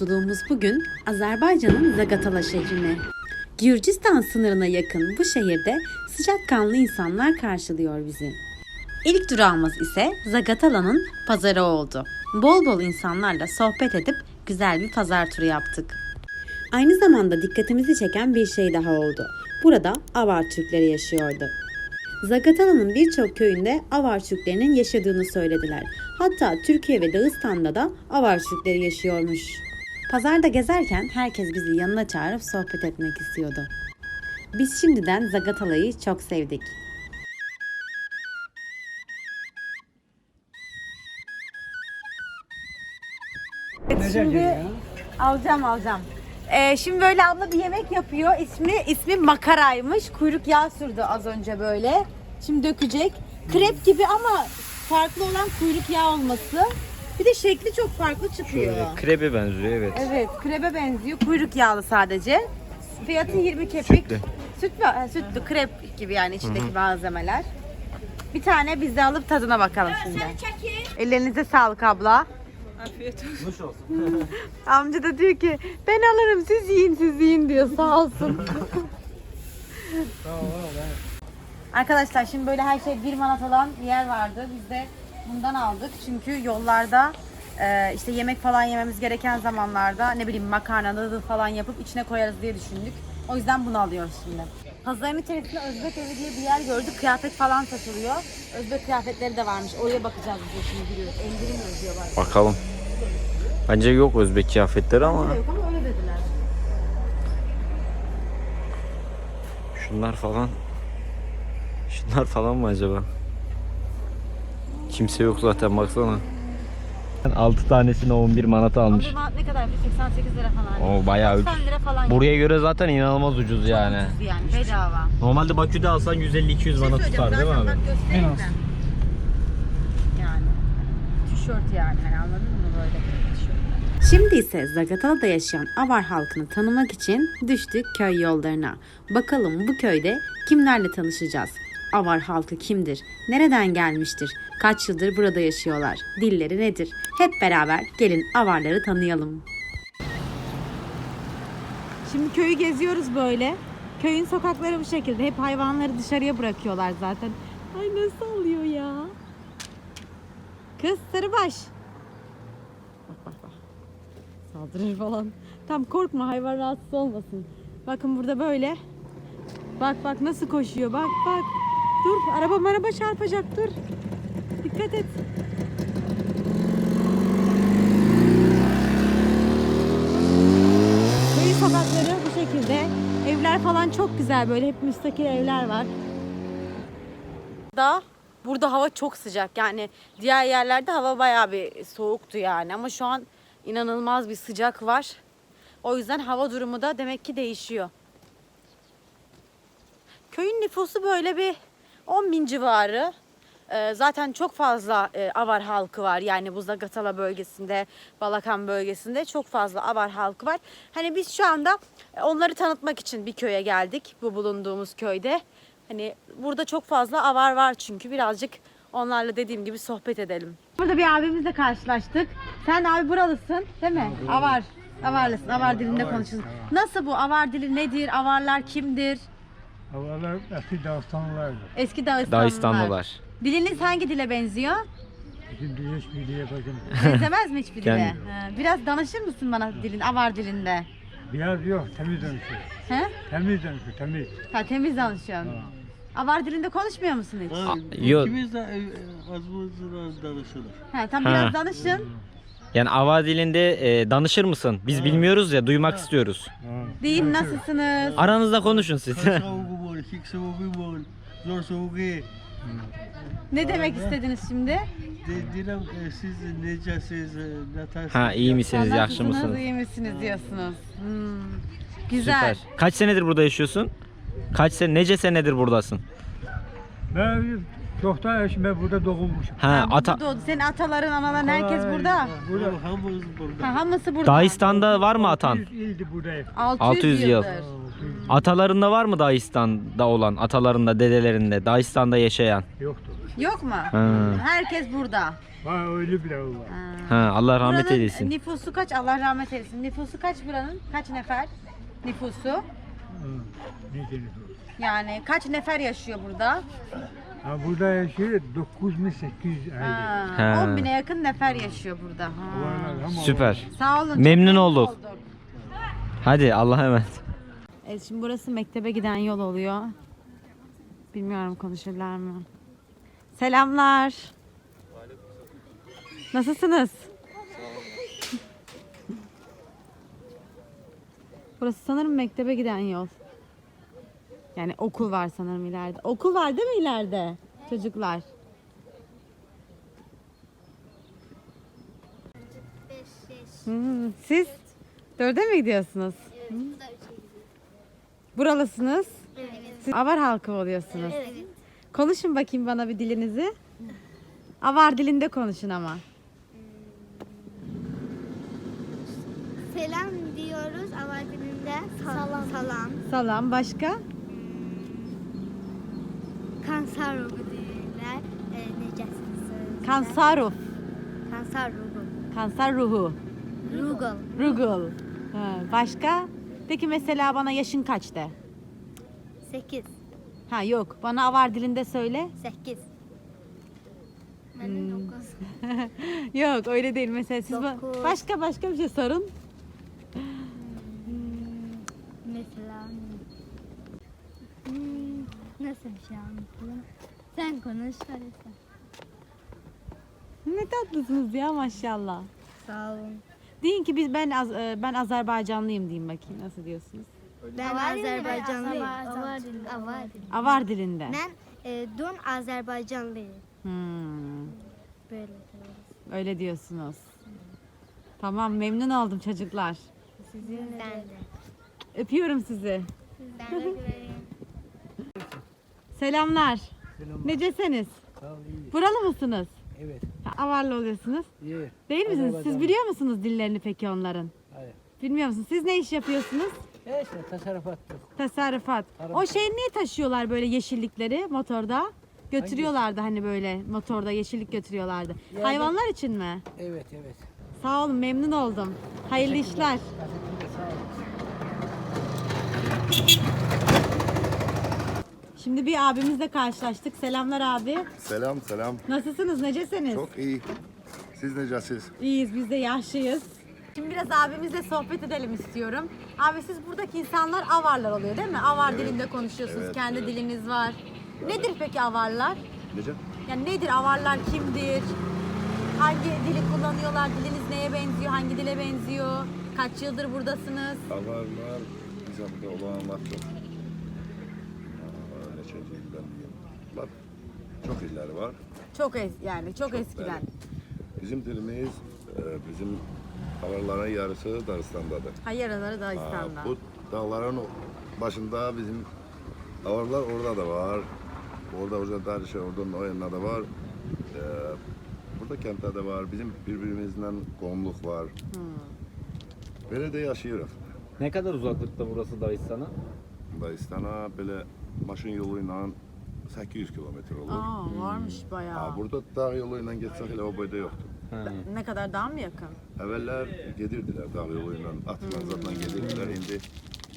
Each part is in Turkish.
Yolculuğumuz bugün Azerbaycan'ın Zagatala şehrine. Gürcistan sınırına yakın bu şehirde sıcakkanlı insanlar karşılıyor bizi. İlk durağımız ise Zagatala'nın pazarı oldu. Bol bol insanlarla sohbet edip güzel bir pazar turu yaptık. Aynı zamanda dikkatimizi çeken bir şey daha oldu. Burada Avar Türkleri yaşıyordu. Zagatala'nın birçok köyünde Avar Türklerinin yaşadığını söylediler. Hatta Türkiye ve Dağıstan'da da Avar Türkleri yaşıyormuş. Pazarda gezerken herkes bizi yanına çağırıp sohbet etmek istiyordu. Biz şimdiden Zagatala'yı çok sevdik. Şimdi alacağım alacağım. Ee, şimdi böyle abla bir yemek yapıyor. İsmi ismi makaraymış. Kuyruk yağı sürdü az önce böyle. Şimdi dökecek. Krep gibi ama farklı olan kuyruk yağı olması. Bir de şekli çok farklı çıkıyor. Krebe benziyor evet. Evet, krebe benziyor. Kuyruk yağlı sadece. Fiyatı 20 kepik. Sütlü. Süt mü? Ha, sütlü, krep gibi yani içindeki malzemeler. Bir tane biz de alıp tadına bakalım şimdi. Ellerinize sağlık abla. Afiyet olsun. Amca da diyor ki ben alırım siz yiyin siz yiyin diyor sağ olsun. Arkadaşlar şimdi böyle her şey bir manat olan bir yer vardı. Biz de bundan aldık. Çünkü yollarda e, işte yemek falan yememiz gereken zamanlarda ne bileyim makarna, noodle falan yapıp içine koyarız diye düşündük. O yüzden bunu alıyoruz şimdi. Pazarın içerisinde Özbek evi diye bir yer gördük. Kıyafet falan satılıyor. Özbek kıyafetleri de varmış. Oraya bakacağız biz de şimdi giriyoruz. Endirim yazıyorlar. Bakalım. Bence yok Özbek kıyafetleri ama Yok ama öyle dediler. şunlar falan. Şunlar falan mı acaba? Kimse yok zaten baksana. 6 tanesine 11 manata almış. Ne kadar? 88 lira falan. O bayağı ucuz. 90 lira falan. Buraya göre zaten inanılmaz ucuz yani. Ucuz yani bedava. Normalde Bakü'de alsan 150-200 manat tutar değil mi abi? En az. Yani tişört yani hani anladın mı böyle bir tişört. Şimdi ise Zagatala'da yaşayan Avar halkını tanımak için düştük köy yollarına. Bakalım bu köyde kimlerle tanışacağız? Avar halkı kimdir? Nereden gelmiştir? Kaç yıldır burada yaşıyorlar? Dilleri nedir? Hep beraber gelin Avarları tanıyalım. Şimdi köyü geziyoruz böyle. Köyün sokakları bu şekilde. Hep hayvanları dışarıya bırakıyorlar zaten. Ay nasıl oluyor ya? Kız sarıbaş. Bak bak bak. Saldırır falan. Tam korkma hayvan rahatsız olmasın. Bakın burada böyle. Bak bak nasıl koşuyor. Bak bak. Dur araba araba çarpacak dur. Dikkat et. Köyün sokakları bu şekilde. Evler falan çok güzel böyle hep müstakil evler var. Da burada hava çok sıcak yani diğer yerlerde hava bayağı bir soğuktu yani ama şu an inanılmaz bir sıcak var. O yüzden hava durumu da demek ki değişiyor. Köyün nüfusu böyle bir 10 bin civarı. Ee, zaten çok fazla e, Avar halkı var. Yani bu Zagatala bölgesinde, Balakan bölgesinde çok fazla Avar halkı var. Hani biz şu anda e, onları tanıtmak için bir köye geldik. Bu bulunduğumuz köyde. Hani burada çok fazla Avar var çünkü birazcık onlarla dediğim gibi sohbet edelim. Burada bir abimizle karşılaştık. Sen abi buralısın değil mi? Avar. Avarlısın. Avar dilinde konuşuyorsun. Nasıl bu? Avar dili nedir? Avarlar kimdir? Havalar eski Dağıstanlılardı. Eski Dağıstanlılar. Dağistanlılar. Diliniz hangi dile benziyor? Şimdi hiçbir diye bakın. Benzemez mi hiçbir dile? Kendi. Ha, Biraz danışır mısın bana dilin, avar dilinde? Biraz yok, temiz dönüşüyor. He? Temiz dönüşüyor, temiz. Ha, temiz danışıyorsun. Avar dilinde konuşmuyor musun hiç? Aa, Yok. İkimiz de e, az az danışılır. Ha, tam Ha. biraz danışın. Yani Ava dilinde e, danışır mısın? Biz bilmiyoruz ya duymak istiyoruz. Deyin nasılsınız? Aranızda konuşun siz. Hik soğuğu bol, zor soğuğu. De, Ne demek istediniz şimdi? direm e, siz necəsiz, e, nətəsiz? ha iyi misiniz, Nasılsınız, yaxşı mısınız? iyi misiniz diyorsunuz. Hmm. Güzel. Süper. Kaç senedir burada yaşıyorsun? Kaç sene, nece senedir buradasın? Ben çoktan yaşım, ben burada doğulmuşum. Ha, Ha, ata burada doğdu. Senin ataların, anaların herkes burada. Burada Burada hamımız burada. Ha, hamısı burada. Dağistan'da var mı atan? 100 ildi buradayım. 600, 600 yıl. yıldır. Atalarında var mı Dağistan'da olan, atalarında, dedelerinde, Dağistan'da yaşayan? Yoktu. Yok mu? Ha. Herkes burada. Ha öyle bile var. Ha, Allah rahmet Buranın eylesin. Nüfusu kaç? Allah rahmet eylesin. Nüfusu kaç buranın? Kaç nefer? Nüfusu? Ha, ne deniyor? Yani kaç nefer yaşıyor burada? Ha burada yaşıyor 9800 aile. Ha, Ha. 10 bine yakın nefer yaşıyor burada. Ha. Süper. Sağ olun. çok Memnun olduk. olduk. Hadi Allah'a emanet. Evet şimdi burası mektebe giden yol oluyor. Bilmiyorum konuşurlar mı? Selamlar. Nasılsınız? Burası sanırım mektebe giden yol. Yani okul var sanırım ileride. Okul var değil mi ileride? Çocuklar. Hmm, siz dörde mi gidiyorsunuz? Buralısınız. Siz Avar halkı oluyorsunuz. Konuşun bakayım bana bir dilinizi. Avar dilinde konuşun ama. Selam diyoruz ama dilinde salam. Salam. Salam başka? Kanser ruhu deyirlər. E, necəsiniz? Kansaruf. Kanser ruhu. Kanser ruhu. Rugal. Rugul. Ha, başka? Peki mesela bana yaşın kaç de? 8. Ha yok. Bana Avar dilinde söyle. 8. Mənim 9. yok öyle değil. Mesela siz ba- Dokuz. başka başka bir şey sorun. Mesela hmm, nasıl bir şey anlatayım? Sen konuş hadi sen. Ne tatlısınız ya maşallah. Sağ olun. Deyin ki biz ben Az- e, ben Azerbaycanlıyım deyin bakayım. Nasıl diyorsunuz? Ben Azerbaycanlıyım. Avar dilində. Avar dilinde. Mən e, Don Azərbaycanlıyım. Hmm, Böyle diyoruz. öyle diyorsunuz. Tamam memnun oldum çocuklar. Sizin de. Öpüyorum sizi. Sizden de Selamlar. Necesiniz? Buralı mısınız? Evet. Ha, Avarlı oluyorsunuz. İyi. Değil misiniz? Siz Azerbaycanlı. biliyor musunuz dillerini peki onların? Hayır. Bilmiyor musunuz? Siz ne iş yapıyorsunuz? E işte tasarrufattır. Tasarrufat. Tarım. O şeyi niye taşıyorlar böyle yeşillikleri motorda? Götürüyorlardı hani böyle motorda yeşillik götürüyorlardı. Yerde- Hayvanlar için mi? Evet evet. Sağ olun memnun oldum. Hayırlı işler. Teşekkürler, Sağ olun. Şimdi bir abimizle karşılaştık. Selamlar abi. Selam selam. Nasılsınız? Necesiniz? Çok iyi. Siz necəsiz? İyiyiz biz de yaşlıyız. Şimdi biraz abimizle sohbet edelim istiyorum. Abi siz buradaki insanlar avarlar oluyor değil mi? Avar dilinde konuşuyorsunuz. evet, Kendi evet. diliniz var. Nedir peki avarlar? Necə? Yani nedir avarlar kimdir? Hangi dili kullanıyorlar? Diliniz neye benziyor? Hangi dile benziyor? Kaç yıldır buradasınız? Avarlar bizə burada olanlar çox. Aa, Neçə ildən deyim. Var. İlləri var. Çok es yani çok eskiden. Bizim dilimiz, e, bizim avarların yarısı Dağıstandadır. Ha yaraları Aa, Dağistan'da. Bu dağların başında bizim avarlar orada da var. Orada orada Darüşe, oradan o yanına da var. Ee, burada kentdə də var. Bizim bir-birimizlə qonluq var. Belə də yaşayırıq. Ne kadar uzaklıkta burası Dağistan'a? Dağıstana belə maşın yolu ilə 800 kilometr olur. Aa varmış bayağı. Ha, burada dağ yolu ilə getsək elə o boyda yoxdur. Ne kadar daha mı yakın? Əvvəllər gedirdilər dağ yolu ilə, atla zatla gedirdilər. İndi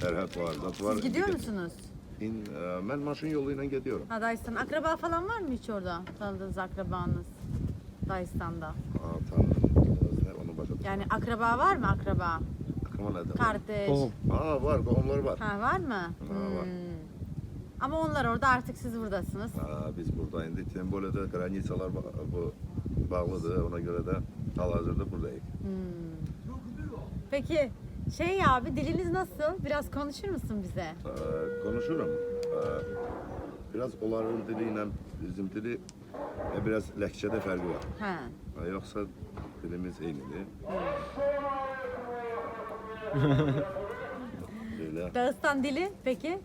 sərhəd var, zat var. Siz gidiyor musunuz? İn, e, mən maşın yolu ilə gediyorum. Ha Dağistan. Akraba falan var mı hiç orada? Tanıdığınız akrabanız Dağistan'da. Aa, tanıdım. Onu başa. Yani akraba var mı akraba? Aklıma nədir? Kardeş. Tohum. Aa, var, qohumlar var. Ha var mı? var. Hmm. Ama onlar orada artık siz buradasınız. Aa, biz burada indi. Tembole'de granitsalar ba- bu bağlıdır. Ona göre de hal-hazırda buradayız. Peki şey abi diliniz nasıl? Biraz konuşur musun bize? Ee, konuşurum. Ee, biraz onların diliyle bizim dili e, biraz lehçede farkı var. Ha. Ha, Yoksa dilimiz eynidir. Böyle. Dağıstan dili peki?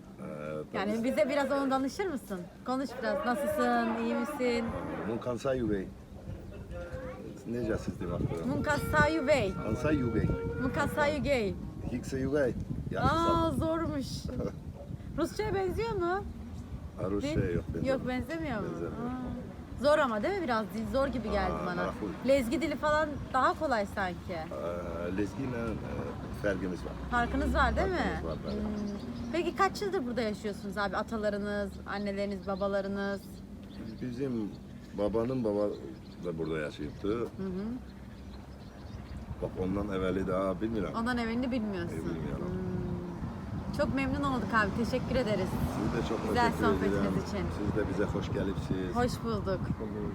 Yani bize biraz onu danışır mısın? Konuş biraz. Nasılsın? İyi misin? Munkansa Yubey. Necəsiz demək? Munkasayu Bey. Kansa Yubey. Munkasayu Gay. Hikse sağ Aa zormuş. Rusça'ya benziyor mu? Değil- şey yok. Yok benzemiyor mu? Benzemiyor. Aa. Zor ama değil mi biraz dil zor gibi geldi Aa, bana. Lezgi dili falan daha kolay sanki. Ee, Lezgi'yle e, fergimiz var. Farkınız var değil mi? Farkımız var, evet. Hmm. Peki kaç yıldır burada yaşıyorsunuz abi? Atalarınız, anneleriniz, babalarınız? Bizim babanın baba da burada yaşıyordu. Hı hı. Bak ondan evveli daha bilmiyorum. Ondan evvelini bilmiyorsun. E, bilmiyorum. Hmm. Çok memnun olduk abi. Teşekkür ederiz. Siz de çok Güzel teşekkür sohbetiniz ederim. için. Siz de bize hoş gelipsiz. Hoş bulduk.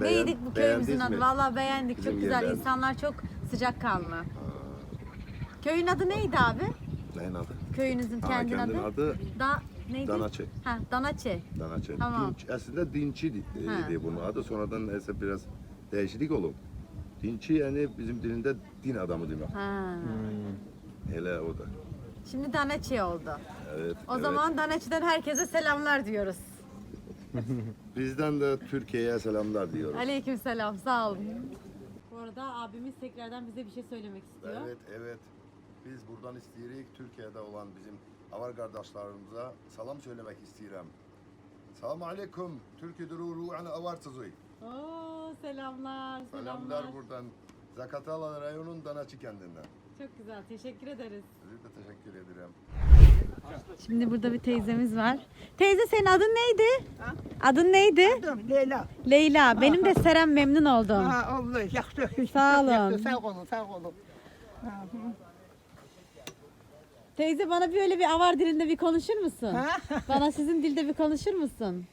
Beğen- Neydik bu köyümüzün adı? mi? Vallahi beğendik. Bizim çok güzel. yerler. İnsanlar çok sıcakkanlı. Köyün adı neydi abi? neyin adı? Köyünüzün Ha, kendin adı? adı Da neydi? Danaçı. Ha, Danaçe. Danaçı. Tamam. Dinç, aslında Dinçi di- Ha. diye bunun adı. Sonradan neyse biraz değişiklik oldu. Dinçi yani bizim dilinde din adamı demek. Ha. Hele o da. Şimdi Danaçe oldu. Evet. O evet. zaman Danaçe'den herkese selamlar diyoruz. Bizden de Türkiye'ye selamlar diyoruz. Aleyküm selam. Sağ olun. Bu arada abimiz tekrardan bize bir şey söylemek istiyor. Evet, evet. Biz buradan isteyirik Türkiye'de olan bizim avar kardeşlerimize selam söylemek istiyorum. Selamun aleyküm. Türkiye dururu ana avar tızıy. Oo, selamlar, selamlar. Selamlar buradan. Zakatala rayonun Danaçı kendinden. Çok güzel. Teşekkür ederiz. Size de teşekkür ederim. Şimdi burada bir teyzemiz var. Teyze senin adın neydi? Adın neydi? Adım Leyla. Leyla. Benim de Serem memnun oldum. Ha, oldu. Yaxşı. Sağ olun. Yaxşı, Sağ olun, sağ olun. Ha, Teyze bana böyle bir avar dilinde bir konuşur musun? Ha? Bana sizin dilde bir konuşur musun?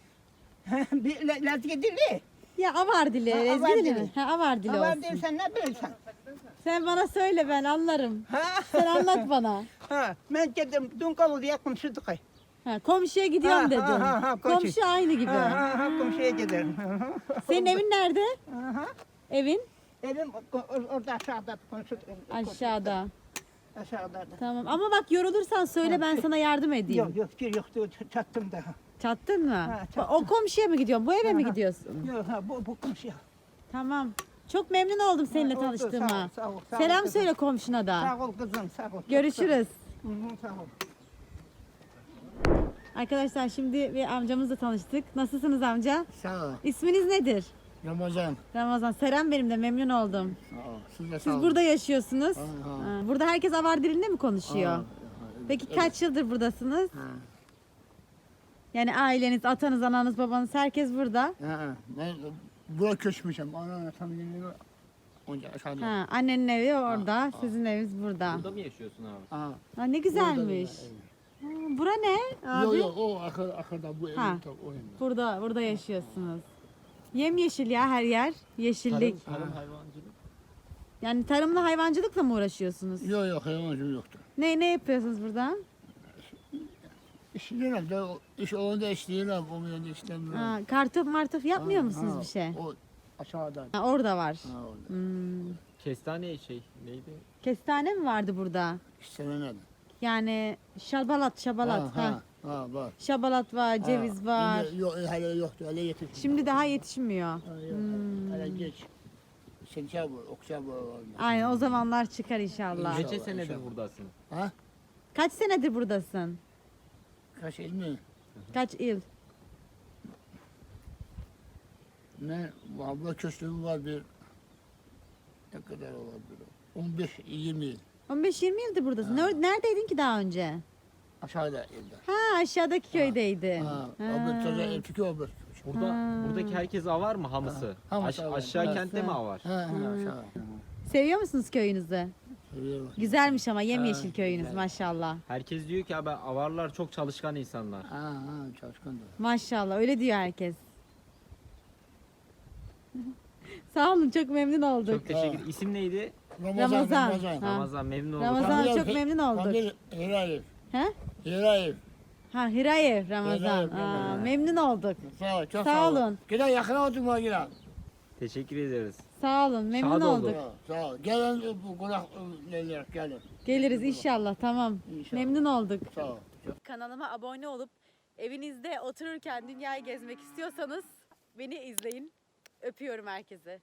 Bir Lezgi dili. Ya avar dili, Ha, ezgi avar dili mi? Ha, avar dili Ama olsun. sen ne bilirsen. Sen bana söyle ben anlarım. Ha? Sen anlat bana. Ha, ben geldim dün kalı diye komşuduk. Ha, Ha, komşuya gidiyorum Ha, dedin. ha, ha, ha, komşu. Komşu aynı gibi. ha, ha, komşuya giderim. Senin evin nerede? Aha. Evin Evim or- orada aşağıda aşağıda. Aşağıda. Tamam ama bak yorulursan söyle ben sana yardım edeyim. Yok yok bir yoktu çattım daha. Çattın mı? Ha, çattım. O komşuya mı gidiyorsun? Bu eve mi gidiyorsun? Yok ha bu, bu komşuya. Tamam. Çok memnun oldum seninle oldu, tanıştığıma. sağ ol, sağ ol, sağ ol Selam kızım. söyle komşuna da. Sağ ol kızım sağ ol. Görüşürüz. Hı hı, sağ ol. Arkadaşlar şimdi bir amcamızla tanıştık. Nasılsınız amca? Sağ ol. İsminiz nedir? Ramazan. Ramazan. Serem benim de memnun oldum. Sağ ol. Siz de sağ Siz olun. burada yaşıyorsunuz. Ha, Ha, Burada herkes avar dilinde mi konuşuyor? Ha, Peki kaç yıldır buradasınız? ha. Yani aileniz, atanız, ananız, babanız herkes burada. Ha, ben buraya köçmüşüm. Ana Onca aşağıda. Ha, annenin evi orada, sizin eviniz burada. Burada mı yaşıyorsun abi? Ha. Ha, ne güzelmiş. Ha, bura ne abi? Yok yok o akır, akırda bu evin Ha. o evin. Burada, burada yaşıyorsunuz. Yemyeşil ya her yer. Yeşillik. Tarım, tarım hayvancılık. Yani tarımla hayvancılıkla mı uğraşıyorsunuz? Yok yok hayvancı yoktu. Ne ne yapıyorsunuz burada? İş genelde o- iş olunca işleyelim. Olmayınca işlemiyorum. Ha, kartof martof yapmıyor Ha, musunuz ha, bir şey? O aşağıda. Ha, orada var. Ha orada. Hmm. Kestane şey neydi? Kestane mi vardı burada? İstemedim. Yani şabalat, şabalat. Ha, Ha, ha, var. Şabalat var, ceviz Ha, var. şimdi Yok hala yoktu. Hala yetişmiyor. Şimdi daha yetişmiyor. Ha, yok, Hmm. Hala geç. Sentyabr, oktyabr var. Aynen o zamanlar çıkar inşallah. İnşallah. Kaç senedir inşallah. buradasın? Ha? Kaç senedir buradasın? Kaç il mi? Kaç yıl? Ne? Abla köşküm var bir. Ne kadar olabilir? 15-20 yıl. 15-20 yıldır buradasın. Ner- Neredeydin ki daha önce? Aşağıda evde. Ha aşağıdaki köydeydi. Ha, Ha. öbür çocuğa ev tükü öbür. Burada Ha. buradaki herkes avar mı hamısı? Ha, hamısı Aş- avar. aşağı kentte mi avar? Ha, ha, aşağı. Seviyor musunuz köyünüzü? Seviyorum. Güzelmiş ama yemyeşil Ha, köyünüz güzel. maşallah. Herkes diyor ki abi avarlar çok çalışkan insanlar. Ha, ha, çalışkan da. Maşallah öyle diyor herkes. Sağ olun çok memnun olduk. Çok teşekkür ederim. İsim neydi? Ramazan, Ramazan. Ramazan. Ha. Ramazan memnun olduk. Ramazan çok memnun olduk. Kamil Hirayev. He? Hirayev. Ha Hirayev Ramazan. Hirayev, Aa, Ramazan. memnun olduk. Sağ ol, çok Sağ sağ, ol. olun. Gel yakına oturma gel. Teşekkür ederiz. Sağ olun memnun Şad olduk. olduk. Sağ ol. Gelin bu kulak neler gelin. Geliriz inşallah tamam. İnşallah. Memnun olduk. Sağ ol. Kanalıma abone olup evinizde otururken dünyayı gezmek istiyorsanız beni izleyin. Öpüyorum herkese.